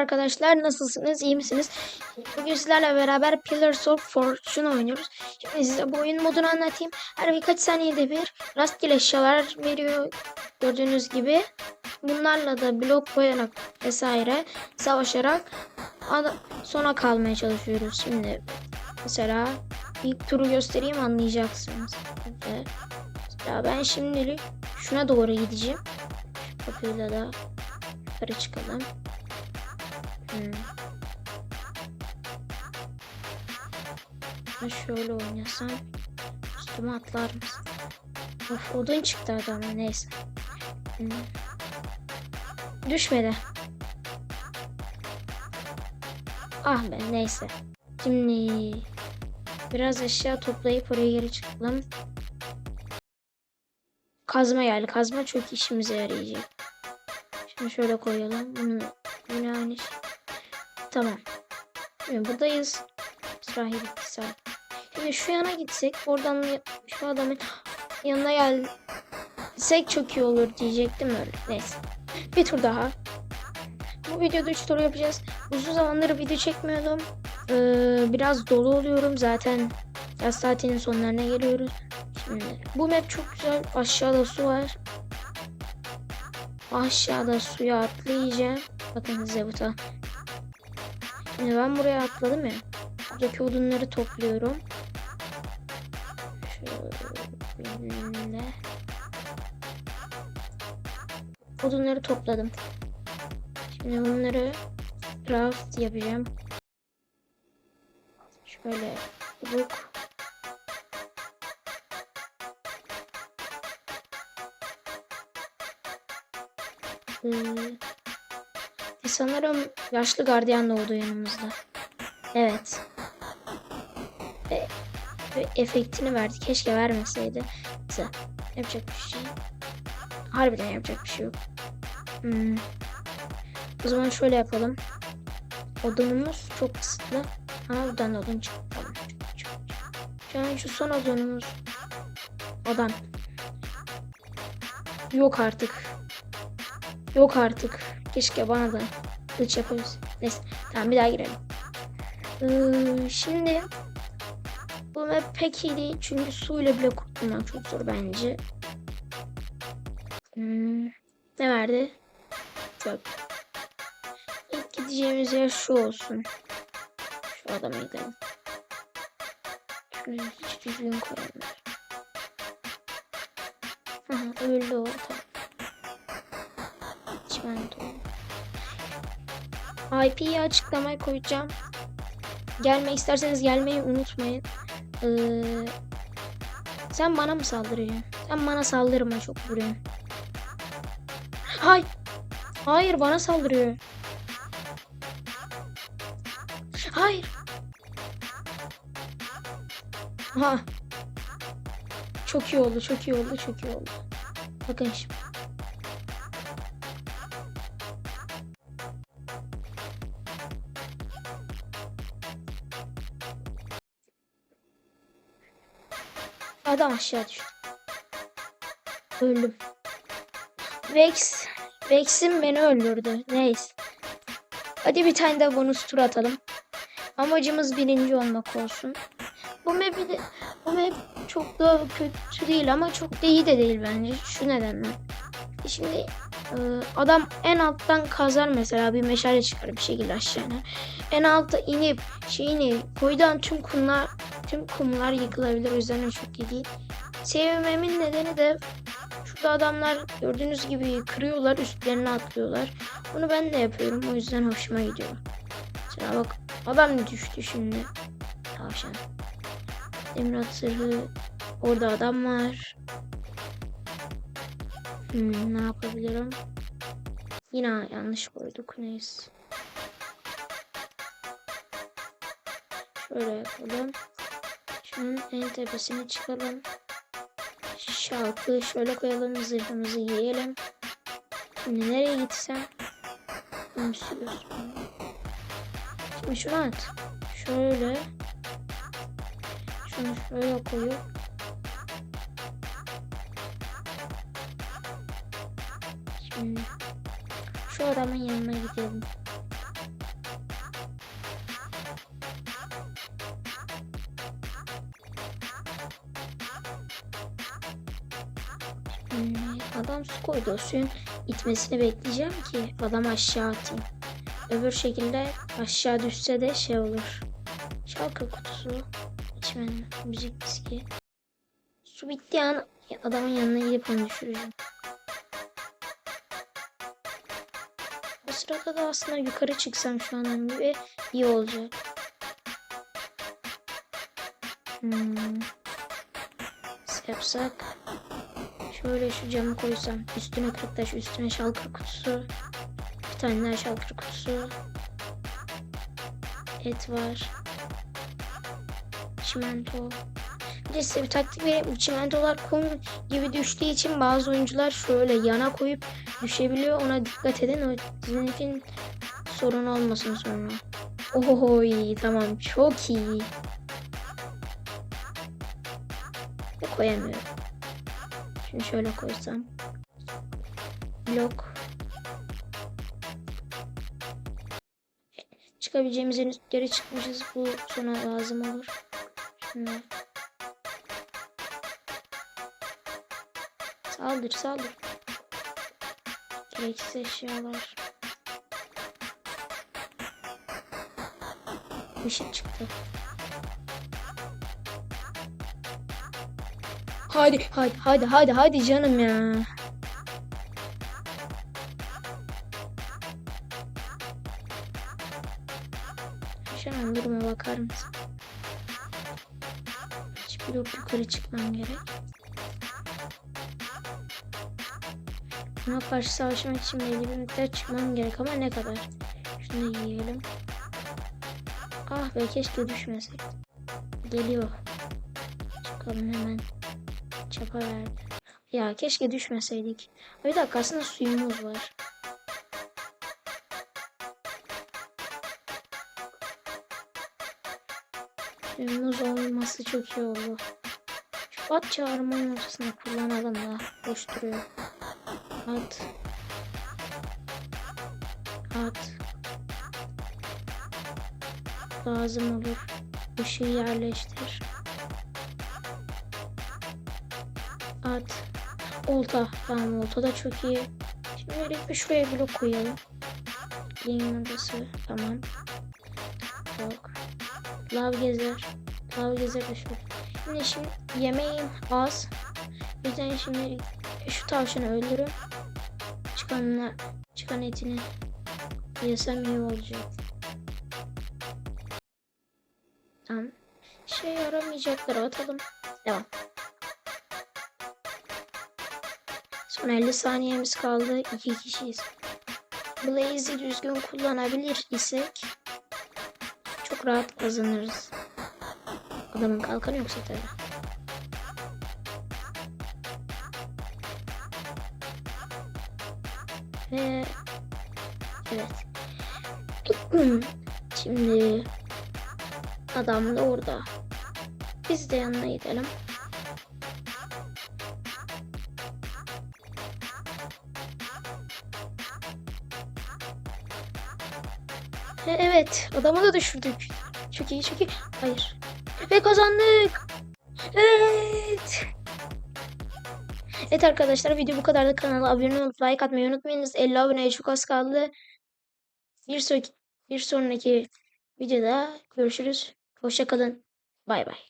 arkadaşlar nasılsınız iyi misiniz? Bugün sizlerle beraber Pillars of Fortune oynuyoruz. Şimdi size bu oyun modunu anlatayım. Her birkaç saniyede bir rastgele eşyalar veriyor gördüğünüz gibi. Bunlarla da blok koyarak vesaire savaşarak sona kalmaya çalışıyoruz. Şimdi mesela ilk turu göstereyim anlayacaksınız. Evet. Mesela ben şimdilik şuna doğru gideceğim. Kapıyla da yukarı çıkalım. Hmm. Şöyle oynasam üstüme atlar mısın? Of odun çıktı adamın neyse. Hmm. Düşmedi. Ah be neyse. Şimdi biraz eşya toplayıp oraya geri çıkalım. Kazma geldi. Kazma çok işimize yarayacak. Şimdi şöyle koyalım. Bunu yine aynı şey. Tamam. Şimdi buradayız. Sahil iktisal. Şimdi şu yana gitsek oradan şu adamın yanına gelsek çok iyi olur diyecektim öyle. Neyse. Bir tur daha. Bu videoda 3 tur yapacağız. Uzun zamandır video çekmiyordum. Ee, biraz dolu oluyorum zaten. Yaz tatilinin sonlarına geliyoruz. Şimdi bu map çok güzel. Aşağıda su var. Aşağıda suya atlayacağım. Bakın zebuta. Şimdi ben buraya atladım ya. Buradaki odunları topluyorum. Şöyle. Odunları topladım. Şimdi bunları craft yapacağım. Şöyle book. Ee, sanırım yaşlı gardiyan da oldu yanımızda. Evet. Ve, ve efektini verdi. Keşke vermeseydi. Neyse. Yapacak bir şey. Harbiden yapacak bir şey yok. Hmm. O zaman şöyle yapalım. Odunumuz çok kısıtlı. Ama buradan da odun çıktı. Tamam. Şu an şu son odunumuz. Odan. Yok artık. Yok artık. Keşke bana da kılıç yaparız. Neyse. Tamam bir daha girelim. Ee, şimdi bu map pek iyi değil. Çünkü suyla bile kurtulmak çok zor bence. Hmm, ne verdi? Çok. İlk gideceğimiz yer şu olsun. Şu adama gidelim. Şunu hiç düzgün koyalım. Öldü o. Tamam. Çimento. IP'yi açıklamaya koyacağım. Gelme isterseniz gelmeyi unutmayın. Ee, sen bana mı saldırıyorsun? Sen bana saldırma çok vuruyorsun. Hay. Hayır bana saldırıyor. Hayır. Ha. Çok iyi oldu, çok iyi oldu, çok iyi oldu. Bakın şimdi. Adam aşağı düştü. Öldüm. Vex. Vex'im beni öldürdü. Neyse. Hadi bir tane de bonus tur atalım. Amacımız birinci olmak olsun. Bu map, de, bu map çok da kötü değil ama çok da iyi de değil bence. Şu nedenle. Şimdi e, adam en alttan kazar mesela bir meşale çıkar bir şekilde aşağıya. En alta inip şeyini koyduğun tüm kumlar tüm kumlar yıkılabilir. O yüzden o çok iyi değil. Sevmemin nedeni de şurada adamlar gördüğünüz gibi kırıyorlar üstlerine atlıyorlar. Bunu ben de yapıyorum. O yüzden hoşuma gidiyor. Mesela bak adam düştü şimdi. Tavşan. Demir sırrı. Orada adam var. Hmm, ne yapabilirim? Yine yanlış koyduk. Neyse. Şöyle yapalım. Şunun en tepesine çıkalım. Şalkı şöyle koyalım. Zırhımızı giyelim. Şimdi nereye gitsem? Şimdi şunu at. Şöyle. Şunu şöyle koyup. Şimdi şu adamın yanına gidelim. Hmm, adam su koydu. O suyun itmesini bekleyeceğim ki adam aşağı atayım. Öbür şekilde aşağı düşse de şey olur. Şalkır kutusu. İçmen müzik diski. Su bittiği an adamın yanına gidip onu düşüreceğim. O sırada da aslında yukarı çıksam şu an gibi iyi olacak. Hmm. Yapsak? Şöyle şu camı koysam. Üstüne kırık üstüne şalkır kutusu. Bir tane daha şalkır kutusu. Et var. Çimento. Bir de size bir taktik vereyim. Çimentolar kum gibi düştüğü için bazı oyuncular şöyle yana koyup düşebiliyor. Ona dikkat edin. O sizin için sorun olmasın sonra. Oho iyi tamam çok iyi. Koyamıyorum. Şimdi şöyle koysam. Blok. Çıkabileceğimiz henüz geri çıkmışız. Bu sonra lazım olur. Şimdi. Saldır saldır. Gereksiz eşyalar. Işık çıktı. Hadi hadi hadi hadi hadi canım ya. Şu an duruma bakar mısın? Hiç blok yukarı çıkmam gerek. Buna karşı savaşmak için belli bir miktar çıkmam gerek ama ne kadar? Şunu yiyelim. Ah be keşke düşmesek. Geliyor. Çıkalım hemen. Çapa verdi. Ya keşke düşmeseydik. Bir dakika aslında suyumuz var. Suyumuz olması çok iyi oldu. Şu at çağırmanın ortasında kullanalım da. Boş duruyor. At. At. Lazım olur. Işığı yerleştir. Olta. Tamam olta da çok iyi. Şimdi öyle şuraya blok koyalım. Yayın odası. Tamam. Yok. Lav gezer. Lav gezer de şu. Şimdi şimdi yemeğim az. Yüzden şimdi şu tavşanı öldürüp çıkanına çıkan etini yesem iyi olacak. Tamam. Şey yaramayacakları atalım. Devam. Son 50 saniyemiz kaldı. İki kişiyiz. Blaze'i düzgün kullanabilir isek çok rahat kazanırız. Adamın kalkanı yoksa tabii. Ve evet. Şimdi adam da orada. Biz de yanına gidelim. Ve evet, adamı da düşürdük. Çok iyi, çok iyi. Hayır. Ve kazandık. Evet. Evet arkadaşlar video bu kadar da kanala abone olup like atmayı unutmayınız. 50 aboneye çok az kaldı. Bir sonraki, bir sonraki videoda görüşürüz. Hoşçakalın. Bay bay.